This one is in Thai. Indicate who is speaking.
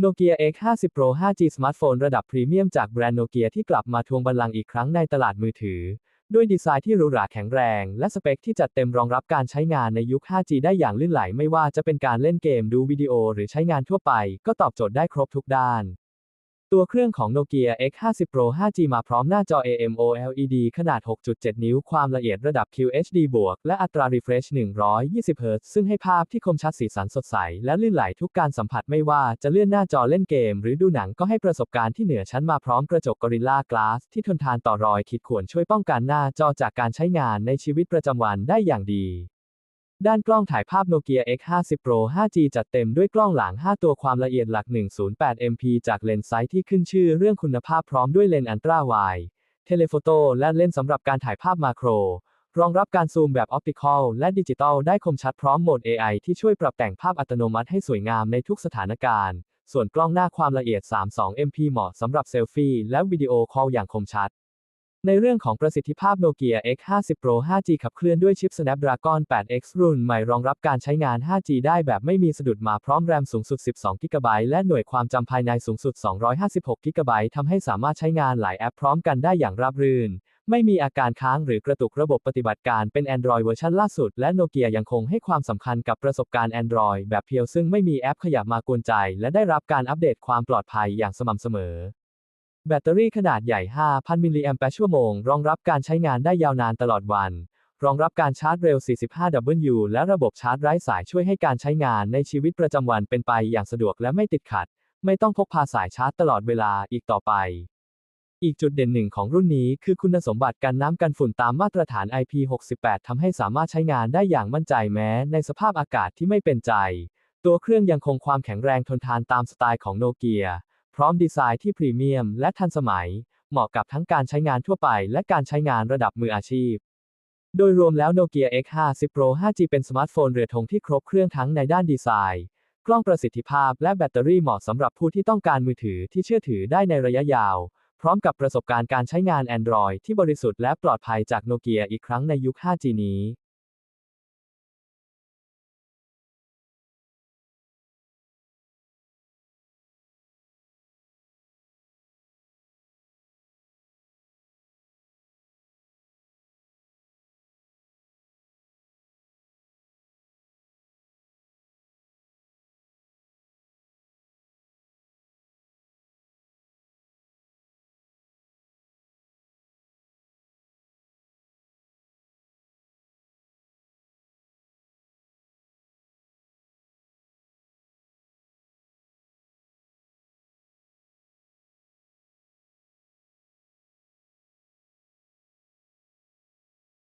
Speaker 1: โนเกีย X50 Pro 5G สมาร์ทโฟนระดับพรีเมียมจากแบรนด์โนเกียที่กลับมาทวงบัลลังก์อีกครั้งในตลาดมือถือ ด้วยดีไซน์ที่หรูหราแข็งแรง และสเปคที่จัดเต็มรองรับการใช้งานในยุค 5G ได้อย่างลื่นไหลไม่ว่าจะเป็นการเล่นเกมดูวิดีโอหรือใช้งานทั่วไป ก็ตอบโจทย์ได้ครบทุกด้าน ตัวเครื่องของ Nokia X50 Pro 5G มาพร้อมหน้าจอ AMOLED ขนาด 6.7 นิ้ว ความละเอียดระดับ QHD บวก และอัตรา refresh 120 Hz ซึ่งให้ภาพที่คมชัดสีสันสดใส และลื่นไหลทุกการสัมผัสไม่ว่าจะเลื่อนหน้าจอเล่นเกม หรือดูหนังก็ให้ประสบการณ์ที่เหนือชั้นมาพร้อมกระจก Gorilla Glass ที่ทนทานต่อรอยขีดข่วนช่วยป้องกันหน้าจอจากการใช้งานในชีวิตประจำวันได้อย่างดี ด้านกล้องถ่ายภาพ Nokia X50 Pro 5G จัดเต็มด้วยกล้องหลัง 5 ตัวความละเอียดหลัก 108 MP จากเลนส์ไซส์ที่ขึ้นชื่อเรื่องคุณภาพพร้อมด้วยเลนส์อันตราไวด์เทเลโฟโต้และเลนส์สำหรับการถ่ายภาพมาโคร รองรับการซูมแบบออปติคอลและดิจิตอลได้คมชัดพร้อมโหมด AI ที่ช่วยปรับแต่งภาพอัตโนมัติให้สวยงามในทุกสถานการณ์ ส่วนกล้องหน้าความละเอียด 32 MP เหมาะสำหรับเซลฟี่และวิดีโอคอลอย่างคมชัด ในเรื่องของประสิทธิภาพ Nokia X50 Pro 5G ขับเคลื่อนด้วยชิป Snapdragon 8X รุ่นใหม่รองรับการใช้งาน 5G ได้แบบไม่มีสะดุดมาพร้อมแรมสูงสุด 12 GB และหน่วยความจำภายในสูงสุด 256 GB ทำให้สามารถใช้งานหลายแอปพร้อมกันได้อย่างราบรื่น ไม่มีอาการค้างหรือกระตุกระบบปฏิบัติการเป็น Android เวอร์ชันล่าสุด และ Nokia ยังคงให้ความสำคัญกับประสบการณ์ Android แบบเพียวซึ่งไม่มีแอปขยับมากวนใจ และได้รับการอัปเดตความปลอดภัยอย่างสม่ำเสมอ แบตเตอรี่ขนาดใหญ่ 5,000 มิลลิแอมป์ชั่วโมง รองรับการใช้งานได้ยาวนานตลอดวัน รองรับการชาร์จเร็ว 45W และระบบชาร์จไร้สายช่วยให้การใช้งานในชีวิตประจำวันเป็นไปอย่างสะดวกและไม่ติดขัด ไม่ต้องพกพาสายชาร์จตลอดเวลาอีกต่อไป อีกจุดเด่นหนึ่งของรุ่นนี้คือคุณสมบัติกันน้ำกันฝุ่นตามมาตรฐาน IP68 ทำให้สามารถใช้งานได้อย่างมั่นใจแม้ ในสภาพอากาศที่ไม่เป็นใจ ตัวเครื่องยังคงความแข็งแรงทนทานตามสไตล์ของโนเกีย พร้อมดีไซน์ที่พรีเมียมและทันสมัย เหมาะกับทั้งการใช้งานทั่วไปและการใช้งานระดับมืออาชีพ โดยรวมแล้ว Nokia X50 Pro 5G เป็นสมาร์ทโฟนเรือธงที่ครบเครื่องทั้งในด้านดีไซน์ กล้องประสิทธิภาพและแบตเตอรี่เหมาะสำหรับผู้ที่ต้องการมือถือที่เชื่อถือได้ในระยะยาว พร้อมกับประสบการณ์การใช้งาน Android ที่บริสุทธิ์และปลอดภัยจากโนเกียอีกครั้งในยุค 5G นี้